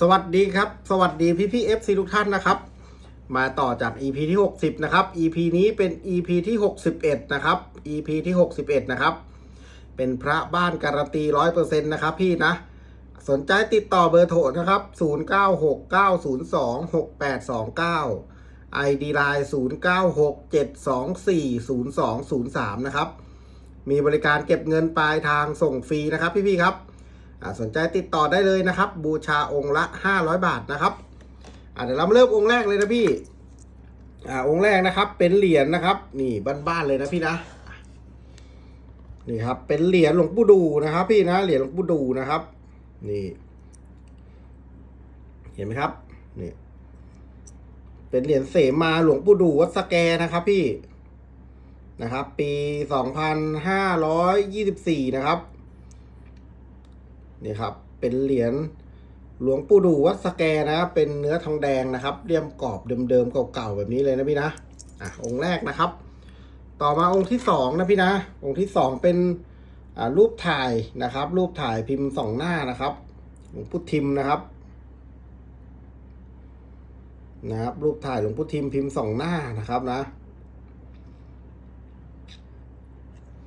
สวัสดีครับ สวัสดีพี่พี่เอฟซีทุกท่านนะครับ มาต่อจาก EP ที่ 60 นะครับ EP นี้เป็น EP ที่ 61 นะครับ EP ที่ 61 นะครับ เป็นพระบ้านการันตี100%นะครับพี่นะ สนใจติดต่อเบอร์โทรนะครับ 0969026829 ID Line 0967240203 นะครับ มีบริการเก็บเงินปลายทางส่งฟรีนะครับพี่พี่ครับ สนใจติดต่อได้เลยนะครับ บูชาองค์ละ 500 บาทนะครับเดี๋ยวเรามาเริ่มองค์แรกเลยนะพี่อ่าองค์แรกนะครับ เป็นเหรียญนะครับ นี่บ้านๆเลยนะพี่นะนี่ครับ เป็นเหรียญหลวงปู่ดูนะครับ พี่นะเหรียญหลวงปู่ดูนะครับ นี่ เห็นไหมครับนี่เป็นเหรียญเสมาหลวงปู่ดูวัดสแกนะครับ พี่นะครับ ปี2524นะครับ นี่ครับ เป็นเหรียญหลวงปู่ดูวัดสแกนะเป็นเนื้อทองแดงนะครับเรียมกรอบเดิมๆเก่าๆแบบนี้เลยนะพี่นะอะองค์แรกนะครับ ต่อมาองค์ที่สองนะพี่นะ องค์ที่สองเป็นอ่ารูปถ่ายนะครับ รูปถ่ายพิมพ์สองหน้านะครับหลวงพุทธิมนะครับนะครับรูปถ่ายหลวงพุทธิมพิมพ์สองหน้านะครับนะ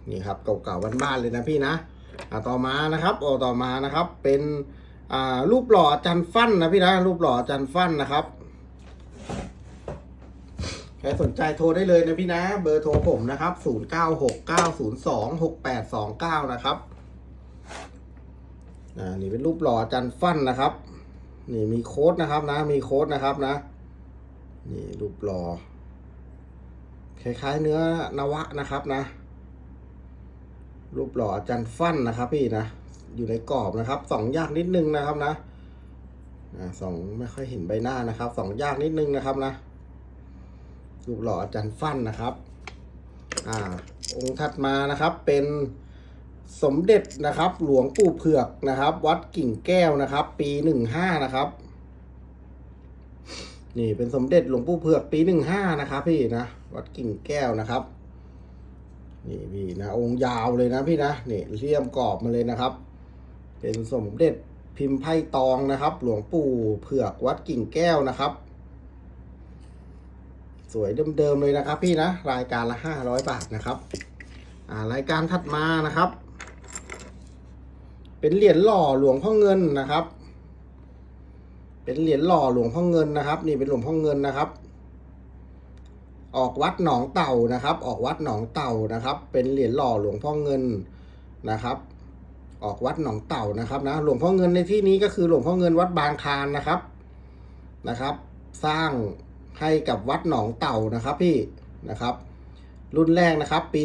นี่ครับเก่าๆบ้านๆเลยนะพี่นะ ต่อมานะครับโอ้ต่อมานะครับ เป็นอ่ารูปหล่ออาจารย์ฟั่นนะพี่นะรูปหล่ออาจารย์ฟั่นนะครับใครสนใจโทรได้เลยนะพี่นะ เบอร์โทรผมนะครับ 0 9 6 9 0 2 6 8 2 9 นะครับอ่านี่เป็นรูปหล่ออาจารย์ฟั่นนะครับ นี่มีโค้ดนะครับนะ มีโค้ดนะครับนะ นี่รูปหล่อคล้ายๆเนื้อนวะนะครับนะ รูปหล่ออาจารย์ฟั่นนะครับพี่นะ อยู่ในกรอบนะครับสองยากนิดนึงนะครับนะสองไม่ค่อยเห็นใบหน้านะครับสองยากนิดนึงนะครับนะ รูปหล่ออาจารย์ฟั่นนะครับ อ่า องค์ถัดมานะครับเป็นสมเด็จนะครับ หลวงปู่เผือกนะครับ วัดกิ่งแก้วนะครับ ปีหนึ่งห้านะครับนี่เป็นสมเด็จหลวงปู่เผือกปีหนึ่งห้านะครับ พี่นะวัดกิ่งแก้วนะครับ นี่พี่นะองค์ยาวเลยนะพี่นะนี่เลี่ยมกรอบมาเลยนะครับ เป็นสมเด็จพิมพ์ไพ่ตองนะครับ หลวงปู่เผือกวัดกิ่งแก้วนะครับ สวยเดิมๆเลยนะครับ พี่นะรายการละห้าร้อยบาทนะครับอ่ารายการถัดมานะครับ เป็นเหรียญหล่อหลวงพ่อเงินนะครับ เป็นเหรียญหล่อหลวงพ่อเงินนะครับ นี่เป็นหลวงพ่อเงินนะครับ ออกวัดหนองเต่านะครับ ออกวัดหนองเต่านะครับ เป็นเหรียญหล่อหลวงพ่อเงินนะครับ ออกวัดหนองเต่านะครับนะหลวงพ่อเงินในที่นี้ก็คือหลวงพ่อเงินวัดบางคานนะครับนะครับ สร้างให้กับวัดหนองเต่านะครับพี่นะครับ รุ่นแรกนะครับ ปี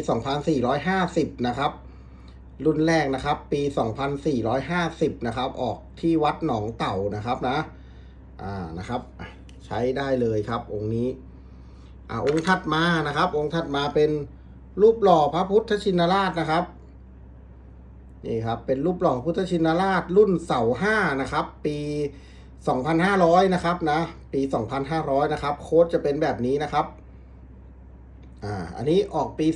2450 นะครับ รุ่นแรกนะครับ ปี 2450 นะครับ ออกที่วัดหนองเต่านะครับนะอ่านะครับ ใช้ได้เลยครับองค์นี้ อ่าองค์ถัดมานะครับ องค์ถัดมาเป็นรูปหล่อพระพุทธชินราชนะครับนี่ครับเป็นรูปหล่อพุทธชินราชรุ่นเสาห้านะครับ ปี 2500 นะครับนะ ปี 2500 นะครับ โค้ดจะเป็นแบบนี้นะครับอ่าอันนี้ออกปี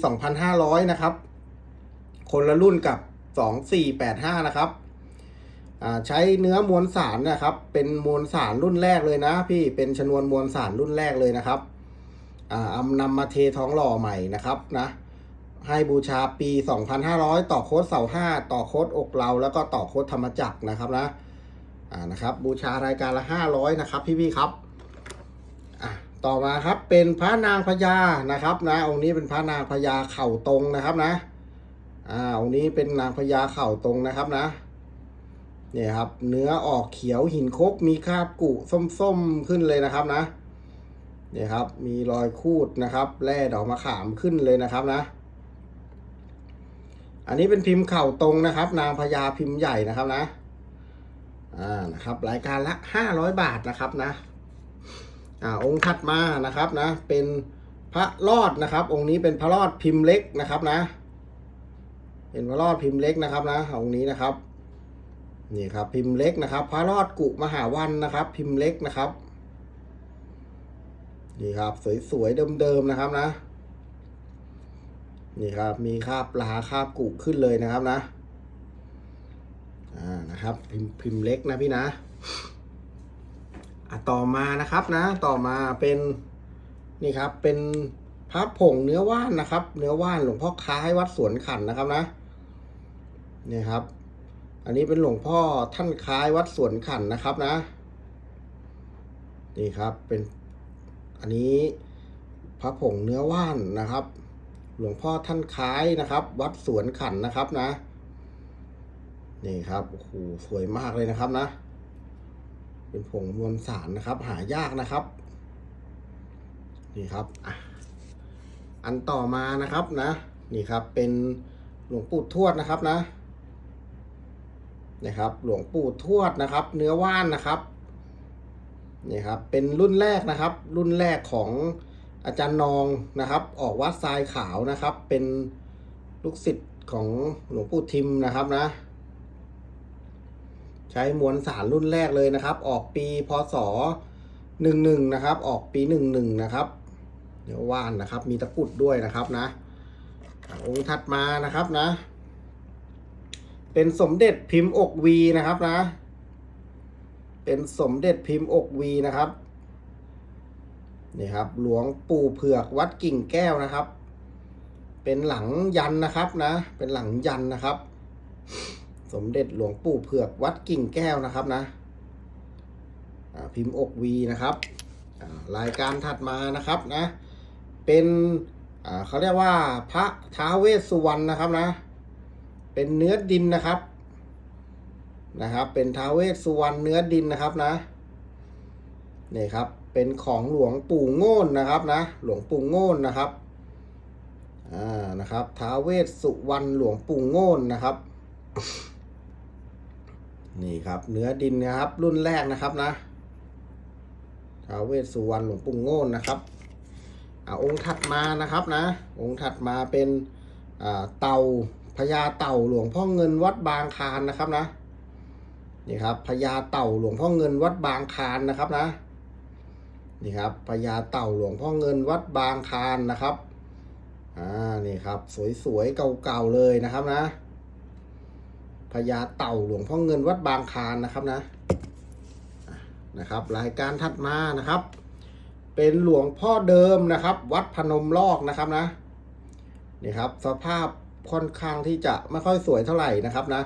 2500 นะครับ คนละรุ่นกับ 2485 นะครับอ่าใช้เนื้อมวลสารนะครับ เป็นมวลสารรุ่นแรกเลยนะ พี่เป็นชนวนมวลสารรุ่นแรกเลยนะครับ เอานำมาเทท้องหล่อใหม่นะครับนะให้บูชาปี 2,500 ต่อโค้ดเสาห้าต่อโค้ดอกเราแล้วก็ต่อโค้ดธรรมจักรนะครับนะอ่านะครับ บูชารายการละ 500 นะครับ พี่ๆครับอะต่อมาครับเป็นพระนางพญานะครับนะองค์นี้เป็นพระนางพญาเข่าตรงนะครับนะอ่าองค์นี้เป็นนางพญาเข่าตรงนะครับนะเนี่ยครับ เนื้อออกเขียวหินคกมีคราบกุส้มๆขึ้นเลยนะครับนะ เนี่ยครับ มีรอยคูดนะครับแร่ดอกมะขามขึ้นเลยนะครับนะ อันนี้เป็นพิมพ์เข่าตรงนะครับ นางพญาพิมพ์ใหญ่นะครับนะ อ่านะครับ รายการละห้าร้อยบาทนะครับนะ อ่าองค์ถัดมานะครับนะ เป็นพระรอดนะครับ องค์นี้เป็นพระรอดพิมพ์เล็กนะครับนะ เป็นพระรอดพิมพ์เล็กนะครับนะองค์นี้นะครับนี่ครับพิมพ์เล็กนะครับ พระรอดกุมหาวันนะครับ พิมพ์เล็กนะครับ นี่ครับ สวยๆเดิมๆนะครับนะ นี่ครับ มีคาบปลาคาบกุขึ้นเลยนะครับนะ อ่านะครับ พิมพ์พิมพ์เล็กนะพี่นะอะต่อมานะครับนะ ต่อมาเป็นนี่ครับ เป็นพระผงเนื้อว่านนะครับ เนื้อว่านหลวงพ่อคล้ายวัดสวนขันนะครับนะนี่ครับ อันนี้เป็นหลวงพ่อท่านคล้ายวัดสวนขันนะครับนะ นี่ครับ เป็น อันนี้พระผงเนื้อว่านนะครับ หลวงพ่อท่านคล้ายนะครับ วัดสวนขันนะครับนะ นี่ครับโอ้โหสวยมากเลยนะครับนะ เป็นผงมวลสารนะครับ หายากนะครับ นี่ครับอะอันต่อมานะครับนะ นี่ครับเป็นหลวงปู่ทวดนะครับนะนะครับ หลวงปู่ทวดนะครับ เนื้อว่านนะครับ นี่ครับเป็นรุ่นแรกนะครับ รุ่นแรกของอาจารย์นองนะครับ ออกวัดทรายขาวนะครับ เป็นลูกศิษย์ของหลวงปู่ทิมนะครับนะ ใช้มวลสารรุ่นแรกเลยนะครับ ออกปีพศหนึ่งหนึ่งนะครับ ออกปีหนึ่งหนึ่งนะครับเดี๋ยวว่านนะครับ มีตะกุดด้วยนะครับนะอะองค์ถัดมานะครับนะ เป็นสมเด็จพิมพ์อกวีนะครับนะ เป็นสมเด็จพิมพ์อกวีนะครับนี่ครับ หลวงปู่เผือกวัดกิ่งแก้วนะครับ เป็นหลังยันนะครับนะ เป็นหลังยันนะครับ สมเด็จหลวงปู่เผือกวัดกิ่งแก้วนะครับนะพิมพ์อกวีนะครับรายการถัดมานะครับนะ เป็นเขาเรียกว่าพระท้าเวสสุวรรณนะครับนะ เป็นเนื้อดินนะครับ นะครับ เป็นท้าวเวสสุวรรณเนื้อดินนะครับนะนี่ครับเป็นของหลวงปู่โง่นนะครับนะ หลวงปู่โง่นนะครับอ่านะครับท้าวเวสสุวรรณหลวงปู่โง่นนะครับ นี่ครับเนื้อดินนะครับ รุ่นแรกนะครับนะท้าวเวสสุวรรณหลวงปู่โง่นนะครับอ่าองค์ถัดมานะครับนะ องค์ถัดมาเป็นอ่าเต่าพญาเต่าหลวงพ่อเงินวัดบางคานนะครับนะ นี่ครับพญาเต่าหลวงพ่อเงินวัดบางคานนะครับนะนี่ครับพญาเต่าหลวงพ่อเงินวัดบางคานนะครับอ่านี่ครับสวยๆเก่าๆเลยนะครับนะพญาเต่าหลวงพ่อเงินวัดบางคานนะครับนะอะนะครับ รายการถัดมานะครับ เป็นหลวงพ่อเดิมนะครับ วัดพนมลอกนะครับนะนี่ครับ สภาพค่อนข้างที่จะไม่ค่อยสวยเท่าไหร่นะครับนะ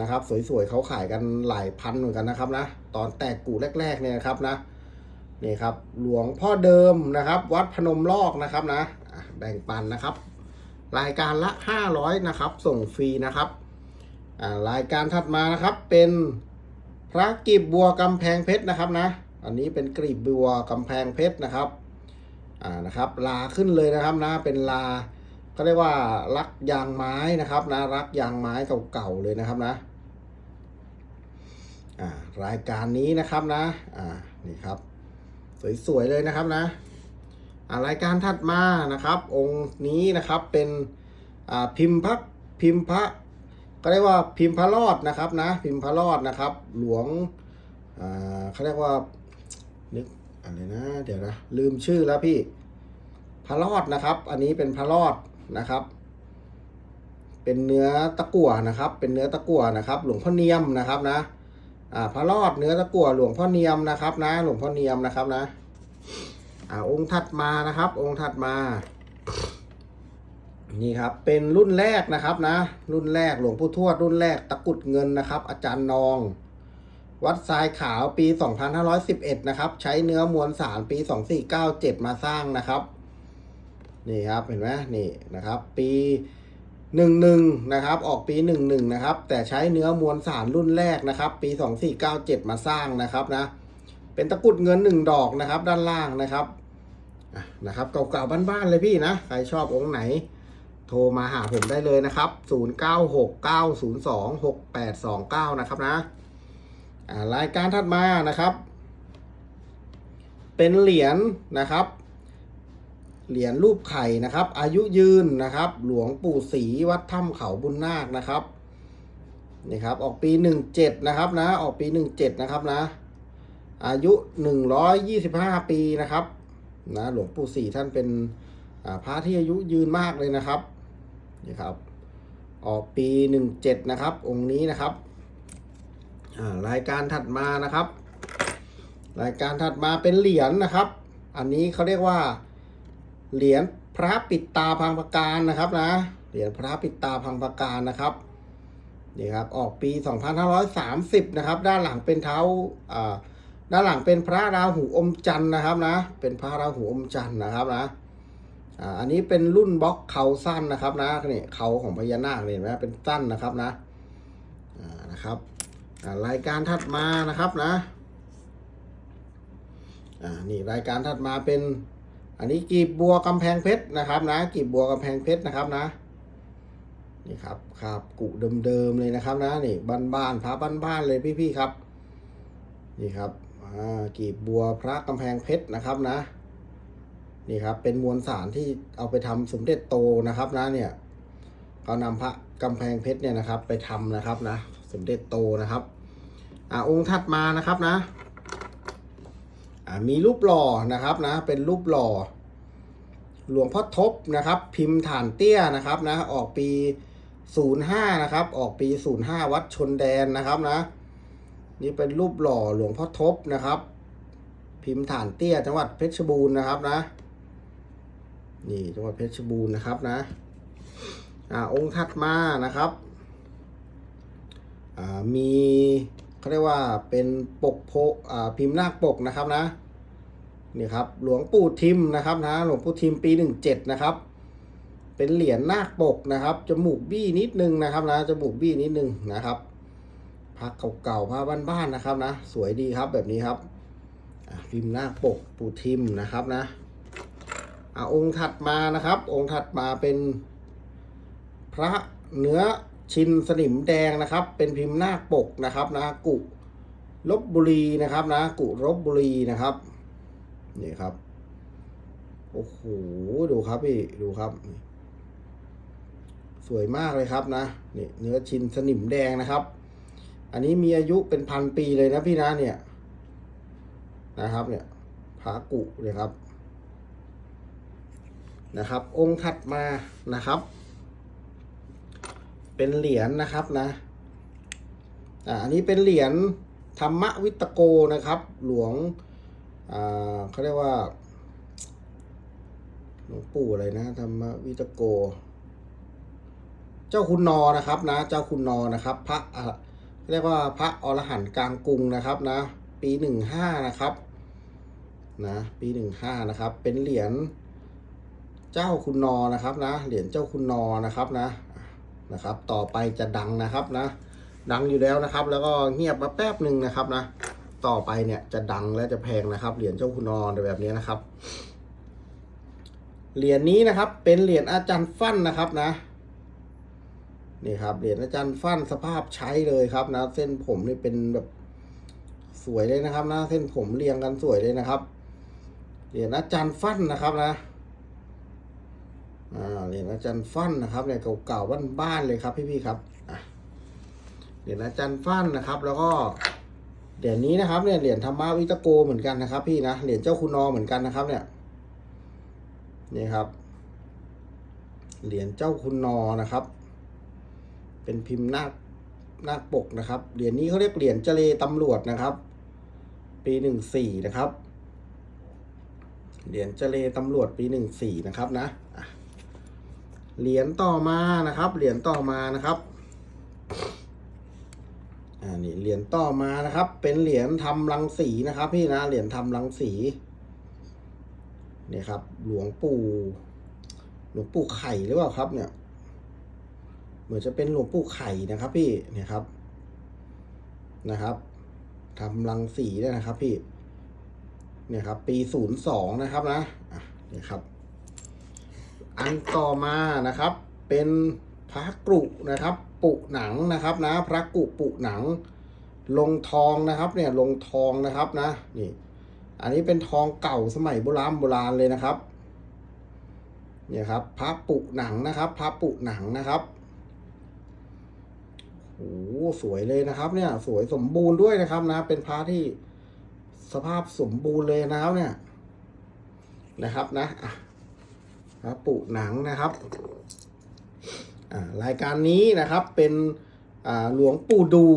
นะครับ สวยๆเขาขายกันหลายพันเหมือนกันนะครับนะตอนแตกกูแรก ๆ เนี่ยนะครับนะนี่ครับ หลวงพ่อเดิมนะครับ วัดพนมลอกนะครับนะแบ่งปันนะครับ รายการละ 500 นะครับ ส่งฟรีนะครับรายการถัดมานะครับเป็นพระกลีบบัวกำแพงเพชรนะครับนะ อันนี้เป็นกลีบบัวกำแพงเพชรนะครับอ่านะครับ ลาขึ้นเลยนะครับนะเป็นลา ก็เรียกว่ารักยางไม้นะครับนะรักยางไม้เก่าๆเลยนะครับนะอ่ารายการนี้นะครับนะอ่านี่ครับ สวยๆเลยนะครับนะอ่ารายการถัดมานะครับ องค์นี้นะครับเป็นอ่าพิมพ์พระพิมพ์พระก็เรียกว่าพิมพ์พระรอดนะครับนะ พิมพ์พระรอดนะครับ หลวงอ่าเขาเรียกว่านึกอะไรนะ เดี๋ยวนะลืมชื่อแล้วพี่พระรอดนะครับ อันนี้เป็นพระรอด นะครับ เป็นเนื้อตะกั่วนะครับ เป็นเนื้อตะกั่วนะครับ หลวงพ่อเนียมนะครับนะอ่าพระรอดเนื้อตะกั่วหลวงพ่อเนียมนะครับนะ หลวงพ่อเนียมนะครับนะอ่าองค์ถัดมานะครับ องค์ถัดมานี่ครับเป็นรุ่นแรกนะครับนะ รุ่นแรกหลวงปู่ทวดรุ่นแรกตะกุดเงินนะครับ อาจารย์นอง วัดทรายขาวปี 2511 นะครับ ใช้เนื้อมวลสารปี 2497 มาสร้างนะครับ นี่ครับเห็นไหมนี่นะครับ ปี11นะครับ ออกปี11นะครับ แต่ใช้เนื้อมวลสารรุ่นแรกนะครับ ปี2497มาสร้างนะครับนะ เป็นตะกุดเงินหนึ่งดอกนะครับ ด้านล่างนะครับนะครับเก่าๆบ้านๆเลยพี่นะใครชอบองค์ไหน โทรมาหาผมได้เลยนะครับ 0969026829 นะครับนะรายการถัดมานะครับ เป็นเหรียญนะครับ เหรียญรูปไข่นะครับ อายุยืนนะครับ หลวงปู่ศรีวัดถ้ำเขาบุญนาคนะครับนี่ครับ ออกปี17นะครับนะ ออกปี17นะครับนะ อายุ125ปีนะครับนะหลวงปู่ศรีท่านเป็นอ่าพระที่อายุยืนมากเลยนะครับนี่ครับ ออกปี17นะครับ องค์นี้นะครับอ่ารายการถัดมานะครับ รายการถัดมาเป็นเหรียญนะครับ อันนี้เขาเรียกว่า เหรียญพระปิดตาพังประการนะครับนะ เหรียญพระปิดตาพังประการนะครับนี่ครับออกปี 2530 นะครับ ด้านหลังเป็นเท้าด้านหลังเป็นพระราหูอมจันทร์นะครับนะ เป็นพระราหูอมจันทร์นะครับนะอันนี้เป็นรุ่นบล็อกเขาสั้นนะครับนะนี่เขาของพญานาคเห็นไหมเป็นสั้นนะครับนะนะครับรายการถัดมานะครับนะนี่รายการถัดมาเป็น อันนี้กีบบัวกำแพงเพชรนะครับนะกีบบัวกำแพงเพชรนะครับนะนี่ครับครับกุเดิมๆเลยนะครับนะนี่บ้านๆพระบ้านๆเลยพี่ๆครับ นี่ครับกีบบัวพระกำแพงเพชรนะครับนะ นี่ครับเป็นมวลสารที่เอาไปทำสมเด็จโตนะครับนะเนี่ยเขานำพระกำแพงเพชรเนี่ยนะครับ ไปทำนะครับนะ สมเด็จโตนะครับ อ่าองค์ถัดมานะครับนะอ่า มีรูปหล่อนะครับนะเป็นรูปหล่อ หลวงพ่อทบนะครับ พิมพ์ฐานเตี้ยนะครับนะออกปี 05 นะครับ ออกปี 05 วัดชนแดนนะครับนะ นี่เป็นรูปหล่อหลวงพ่อทบนะครับ พิมพ์ฐานเตี้ยจังหวัดเพชรบูรณ์นะครับนะ นี่จังหวัดเพชรบูรณ์นะครับนะอ่าองค์ถัดมานะครับอ่ามี เขาเรียกว่าเป็นปกโพอ่าพิมพ์นาคปกนะครับนะนี่ครับหลวงปู่ทิมนะครับนะหลวงปู่ทิมปีหนึ่งเจ็ดนะครับ เป็นเหรียญนาคปกนะครับจมูกบี้นิดนึงนะครับนะจมูกบี้นิดนึงนะครับพระเก่าๆพระบ้านๆนะครับนะ สวยดีครับแบบนี้ครับพิมพ์นาคปกปู่ทิมนะครับนะอะองค์ถัดมานะครับ องค์ถัดมาเป็นพระเนื้อ ชินสนิมแดงนะครับ เป็นพิมพ์นาปกนะครับนะกุลบบุรีนะครับนะกุลบบุรีนะครับนี่ครับโอ้โหดูครับพี่ดูครับ สวยมากเลยครับนะนี่เนื้อชินสนิมแดงนะครับ อันนี้มีอายุเป็นพันปีเลยนะพี่นะเนี่ยนะครับ เนี่ยผากุเลยครับนะครับ องค์ถัดมานะครับ เป็นเหรียญนะครับนะอ่าอันนี้เป็นเหรียญธรรมวิตโกนะครับ หลวงอ่าเขาเรียกว่าหลวงปู่อะไรนะธรรมวิตโก เจ้าคุณนอนะครับนะ เจ้าคุณนอนะครับ พระอะเรียกว่าพระอรหันต์กลางกรุงนะครับนะ ปีหนึ่งห้านะครับนะปีหนึ่งห้านะครับ เป็นเหรียญเจ้าคุณนอนะครับนะ เหรียญเจ้าคุณนอนะครับนะ นะครับ ต่อไปจะดังนะครับนะ ดังอยู่แล้วนะครับ แล้วก็เงียบมาแป๊บหนึ่งนะครับนะ ต่อไปเนี่ยจะดังและจะแพงนะครับ เหรียญเจ้าคุณนอนแบบนี้นะครับ เหรียญนี้นะครับ เป็นเหรียญอาจารย์ฟั่นนะครับนะนี่ครับเหรียญอาจารย์ฟั่นสภาพใช้เลยครับนะ เส้นผมนี่เป็นแบบสวยเลยนะครับนะ เส้นผมเรียงกันสวยเลยนะครับ เหรียญอาจารย์ฟั่นนะครับนะ เหรียญอาจารย์ฟั่นนะครับเนี่ยเก่าๆบ้านๆเลยครับพี่ๆครับเหรียญอาจารย์ฟั่นนะครับ แล้วก็เหรียญนี้นะครับเนี่ยเหรียญธรรมวิตโกเหมือนกันนะครับ พี่นะเหรียญเจ้าคุณนอเหมือนกันนะครับ เนี่ยนี่ครับเหรียญเจ้าคุณนอนะครับ เป็นพิมพ์นาคนาคปกนะครับเหรียญนี้เขาเรียกเหรียญเจเลตำรวจนะครับ ปีหนึ่งสี่นะครับเหรียญเจเลตำรวจปีหนึ่งสี่นะครับนะ เหรียญต่อมานะครับ เหรียญต่อมานะครับอ่านี่เหรียญต่อมานะครับ เป็นเหรียญทำรังสีนะครับ พี่นะ เหรียญทำรังสีเนี่ยครับ หลวงปู่หลวงปู่ไข่หรือเปล่าครับ เนี่ย เหมือนจะเป็นหลวงปู่ไข่นะครับ พี่เนี่ยครับนะครับทำรังสีด้วยนะครับ พี่ เนี่ยครับ ปีศูนย์สองนะครับนะอะเนี่ยครับ อันต่อมานะครับ เป็นพระกรุนะครับ ปุหนังนะครับนะพระกุปุหนัง ลงทองนะครับเนี่ยลงทองนะครับนะนี่ อันนี้เป็นทองเก่าสมัยโบราณโบราณเลยนะครับเนี่ยครับพระปุหนังนะครับพระปุหนังนะครับโอ้โหสวยเลยนะครับ เนี่ย สวยสมบูรณ์ด้วยนะครับนะ เป็นพระที่สภาพสมบูรณ์เลยนะครับเนี่ยนะครับนะ อะพระปุหนังนะครับรายการนี้นะครับเป็นหลวงปู่ดู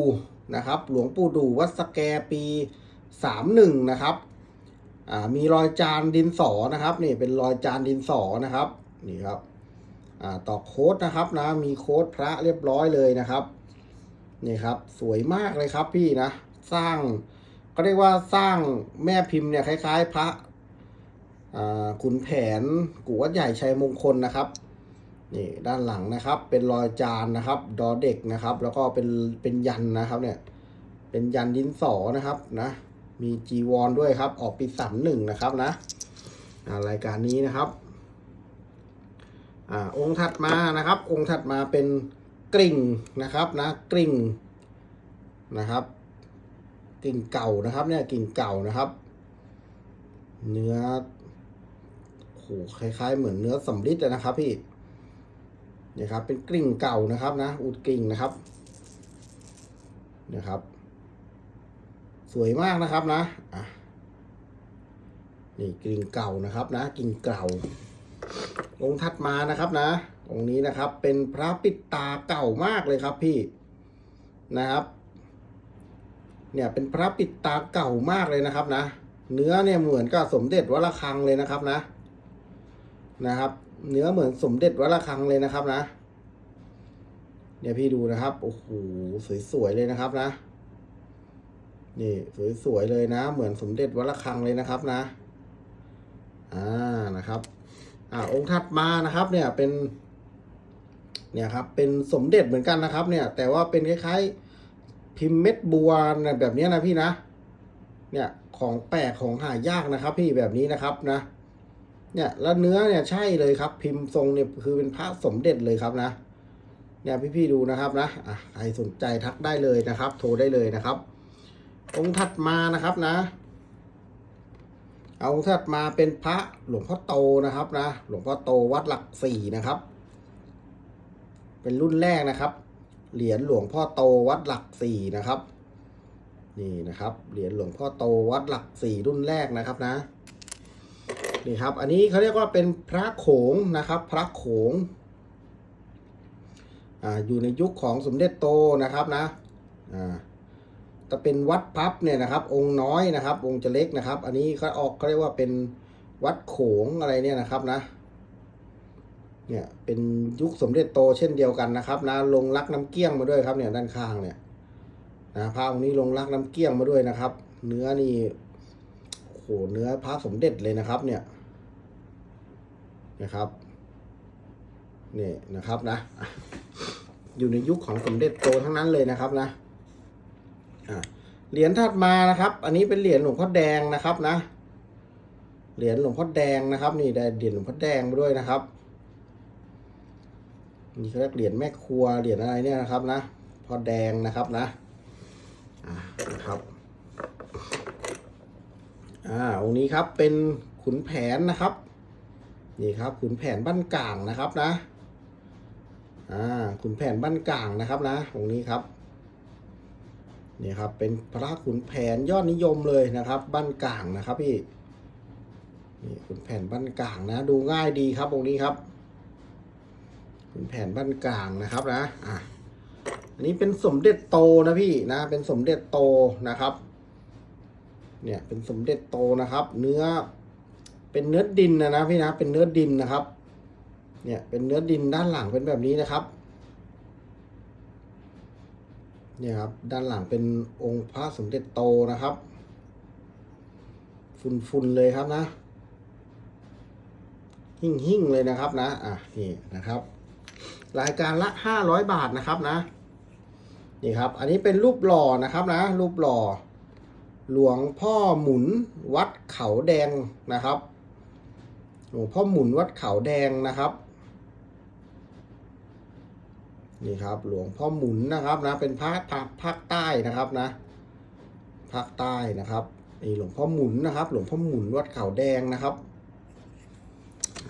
นะครับ หลวงปู่ดูวัดสแกปีสามหนึ่งนะครับมีรอยจานดินสอนะครับนี่เป็นรอยจานดินสอนะครับนี่ครับต่อโค้ดนะครับนะมีโค้ดพระเรียบร้อยเลยนะครับนี่ครับสวยมากเลยครับพี่นะ สร้างก็เรียกว่าสร้างแม่พิมพ์เนี่ยคล้าย ๆ พระ ขุนแผนกูวัดใหญ่ชัยมงคลนะครับนี่ด้านหลังนะครับเป็นรอยจานนะครับดอเด็กนะครับ แล้วก็เป็นเป็นยันนะครับเนี่ยเป็นยันดินสอนะครับนะมีจีวรด้วยครับ ออกปีสามหนึ่งนะครับนะรายการนี้นะครับอองค์ถัดมานะครับ องค์ถัดมาเป็นกริ่งนะครับนะกริ่งนะครับกิ่งเก่านะครับเนี่ยกิ่งเก่านะครับ เนื้อ หคล้ายๆ เหมือนเนื้อสำริดนะครับ พี่เนี่ยครับ เป็นกริ่งเก่านะครับ นะ อุดกริ่งนะครับนะครับ สวยมากนะครับนะอะนี่กริ่งเก่านะครับนะกิ่งเก่าองค์ถัดมานะครับนะองค์นี้นะครับ เป็นพระปิดตาเก่ามากเลยครับพี่นะครับ เนี่ยเป็นพระปิดตาเก่ามากเลยนะครับนะ เนื้อเนี่ยเหมือนกับสมเด็จวัดระฆังเลยนะครับนะ นะครับ เนื้อเหมือนสมเด็จวัดระฆังเลยนะครับนะเนี่ยพี่ดูนะครับโอ้โหสวยๆเลยนะครับนะ นี่สวยๆเลยนะ เหมือนสมเด็จวัดระฆังเลยนะครับนะ อ่านะครับ อ่าองค์ถัดมานะครับ เนี่ยเป็นเนี่ยครับเป็นสมเด็จเหมือนกันนะครับ เนี่ย แต่ว่าเป็นคล้ายๆ พิมพ์เม็ดบัวแบบนี้นะพี่นะ เนี่ยของแปลกของหายากนะครับ พี่แบบนี้นะครับนะ เนี่ยแล้วเนื้อเนี่ยใช่เลยครับ พิมพ์ทรงเนี่ยคือเป็นพระสมเด็จเลยครับนะ เนี่ยพี่ๆดูนะครับนะอะใครสนใจทักได้เลยนะครับ โทรได้เลยนะครับ องค์ถัดมานะครับนะ เอาองค์ถัดมาเป็นพระหลวงพ่อโตนะครับนะ หลวงพ่อโตวัดหลักสี่นะครับ เป็นรุ่นแรกนะครับ เหรียญหลวงพ่อโตวัดหลักสี่นะครับ นี่นะครับ เหรียญหลวงพ่อโตวัดหลักสี่รุ่นแรกนะครับนะ นี่ครับ อันนี้เขาเรียกว่าเป็นพระโขงนะครับ พระโขงอ่าอยู่ในยุคของสมเด็จโตนะครับนะอ่าจะเป็นวัดพับเนี่ยนะครับ องค์น้อยนะครับ องค์จะเล็กนะครับ อันนี้เขาออกเขาเรียกว่าเป็นวัดโขงอะไรเนี่ยนะครับนะเนี่ยเป็นยุคสมเด็จโตเช่นเดียวกันนะครับนะลงรักน้ำเกี้ยงมาด้วยครับเนี่ยด้านข้างเนี่ยนะพระองค์นี้ลงรักน้ำเกี้ยงมาด้วยนะครับ เนื้อนี่ หเนื้อพระสมเด็จเลยนะครับเนี่ยนะครับนี่นะครับนะ อยู่ในยุคของสมเด็จโตทั้งนั้นเลยนะครับนะเหรียญถัดมานะครับ อันนี้เป็นเหรียญหลวงพ่อแดงนะครับนะ เหรียญหลวงพ่อแดงนะครับ นี่ได้เหรียญหลวงพ่อแดงมาด้วยนะครับนี่เขาเรียกเหรียญแม่ครัวเหรียญอะไรเนี่ยนะครับนะพ่อแดงนะครับนะอ่านะครับ อ่าองค์นี้ครับเป็นขุนแผนนะครับ นี่ครับขุนแผนบ้านก่างนะครับนะ อ่าขุนแผนบ้านก่างนะครับนะองค์นี้ครับนี่ครับเป็นพระขุนแผนยอดนิยมเลยนะครับ บ้านก่างนะครับพี่นี่ขุนแผนบ้านก่างนะ ดูง่ายดีครับองค์นี้ครับขุนแผนบ้านกลางนะครับนะอะอันนี้เป็นสมเด็จโตนะพี่นะ เป็นสมเด็จโตนะครับ เนี่ยเป็นสมเด็จโตนะครับ เนื้อเป็นเนื้อดินนะนะพี่นะเป็นเนื้อดินนะครับ เนี่ยเป็นเนื้อดินด้านหลังเป็นแบบนี้นะครับ เนี่ยครับด้านหลังเป็นองค์พระสมเด็จโตนะครับฟุนๆเลยครับนะ หิ่งๆเลยนะครับนะอะนี่นะครับ รายการละห้าร้อยบาทนะครับนะนี่ครับ อันนี้เป็นรูปหล่อนะครับนะ รูปหล่อ หลวงพ่อหมุนวัดเขาแดงนะครับ หลวงพ่อหมุนวัดเขาแดงนะครับ นี่ครับ หลวงพ่อหมุนนะครับนะ เป็นพระภาคภาคใต้นะครับนะ ภาคใต้นะครับนี่หลวงพ่อหมุนนะครับ หลวงพ่อหมุนวัดเขาแดงนะครับ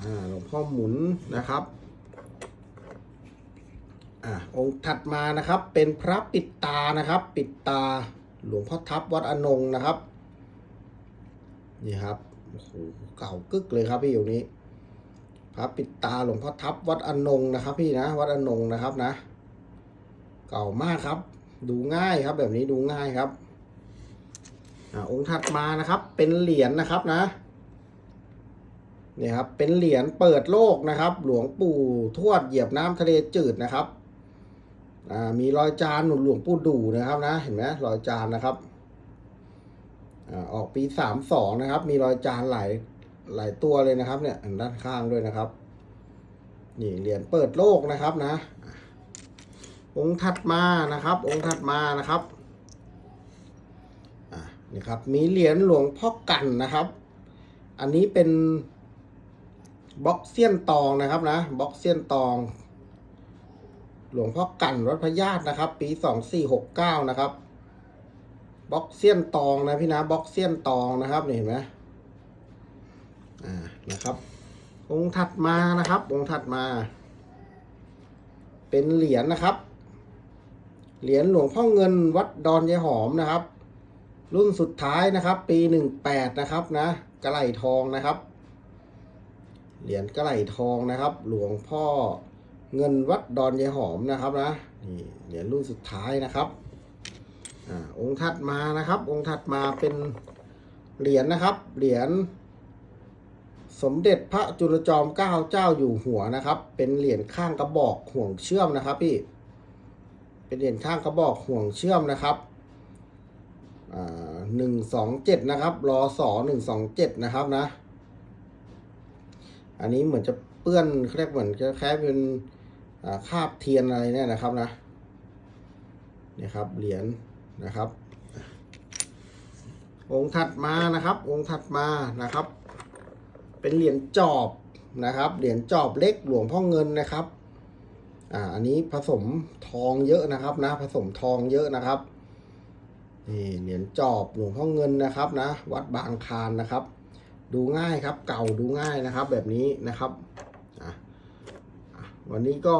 อ่า หลวงพ่อหมุนนะครับอ่าองค์ถัดมานะครับ เป็นพระปิดตานะครับ ปิดตา หลวงพ่อทับวัดอนงนะครับ นี่ครับโอ้โหเก่ากึกเลยครับพี่อยู่นี้พระปิดตาหลวงพ่อทับวัดอนงนะครับ พี่นะวัดอนงนะครับนะ เก่ามากครับ ดูง่ายครับแบบนี้ดูง่ายครับอ่าองค์ถัดมานะครับ เป็นเหรียญนะครับนะนี่ครับเป็นเหรียญเปิดโลกนะครับ หลวงปู่ทวดเหยียบน้ำทะเลจืดนะครับ มีรอยจานหนุนหลวงปู่ดูนะครับนะ เห็นไหมรอยจานนะครับออกปีสามสองนะครับ มีรอยจานหลายหลายตัวเลยนะครับ เนี่ยด้านข้างด้วยนะครับ นี่เหรียญเปิดโลกนะครับนะ องค์ถัดมานะครับ องค์ถัดมานะครับนี่ครับ มีเหรียญหลวงพ่อกันนะครับ อันนี้เป็นบ็อกเซียนตองนะครับนะบ็อกเซียนตอง หลวงพ่อกันวัดพระญาตินะครับ ปีสองสี่หกเก้านะครับบล็อกเซียนตองนะพี่นะบล็อกเซียนตองนะครับนี่เห็นไหมอ่านะครับ องค์ถัดมานะครับ องค์ถัดมา เป็นเหรียญนะครับ เหรียญหลวงพ่อเงินวัดดอนยายหอมนะครับ รุ่นสุดท้ายนะครับ ปีหนึ่งแปดนะครับนะกระไหลทองนะครับ เหรียญกระไหลทองนะครับ หลวงพ่อ เงินวัดดอนยายหอมนะครับนะนี่เหรียญรุ่นสุดท้ายนะครับอ่าองค์ถัดมานะครับ องค์ถัดมาเป็นเหรียญนะครับ เหรียญสมเด็จพระจุลจอมเกล้าเจ้าอยู่หัวนะครับ เป็นเหรียญข้างกระบอกห่วงเชื่อมนะครับพี่ เป็นเหรียญข้างกระบอกห่วงเชื่อมนะครับหนึ่งสองเจ็ดนะครับ รอสอหนึ่งสองเจ็ดนะครับนะ อันนี้เหมือนจะเปื้อนเขาเรียกเหมือนจะแค่เป็น คาบเทียนอะไรเนี่ยนะครับนะเนี่ยครับเหรียญนะครับ องค์ถัดมานะครับ องค์ถัดมานะครับ เป็นเหรียญจอบนะครับ เหรียญจอบเล็กหลวงพ่อเงินนะครับอ่าอันนี้ผสมทองเยอะนะครับนะ ผสมทองเยอะนะครับนี่เหรียญจอบหลวงพ่อเงินนะครับนะ วัดบางคานนะครับ ดูง่ายครับ เก่าดูง่ายนะครับ แบบนี้นะครับ วันนี้ก็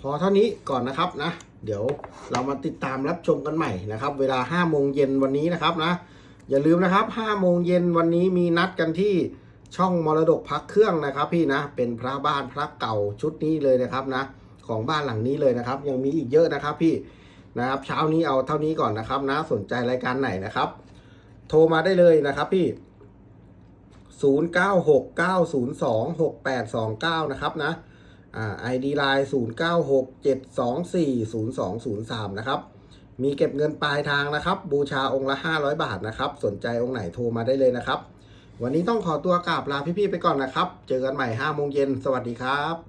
พอเท่านี้ก่อนนะครับนะ เดี๋ยวเรามาติดตามรับชมกันใหม่นะครับ เวลา5โมงเย็นวันนี้นะครับนะ อย่าลืมนะครับ5โมงเย็นวันนี้มีนัดกันที่ช่องมรดกพักเครื่องนะครับ พี่นะ เป็นพระบ้านพระเก่าชุดนี้เลยนะครับนะ ของบ้านหลังนี้เลยนะครับ ยังมีอีกเยอะนะครับพี่นะครับเช้านี้เอาเท่านี้ก่อนนะครับนะ สนใจรายการไหนนะครับ โทรมาได้เลยนะครับพี่ 0969026829 นะครับนะ อ่า ID Line 0967240203 นะครับ มีเก็บเงินปลายทางนะครับ บูชาองค์ละ 500 บาทนะครับ สนใจองค์ไหนโทรมาได้เลยนะครับ วันนี้ต้องขอตัวกราบลาพี่ๆไปก่อนนะครับ เจอกันใหม่5โมงเย็น สวัสดีครับ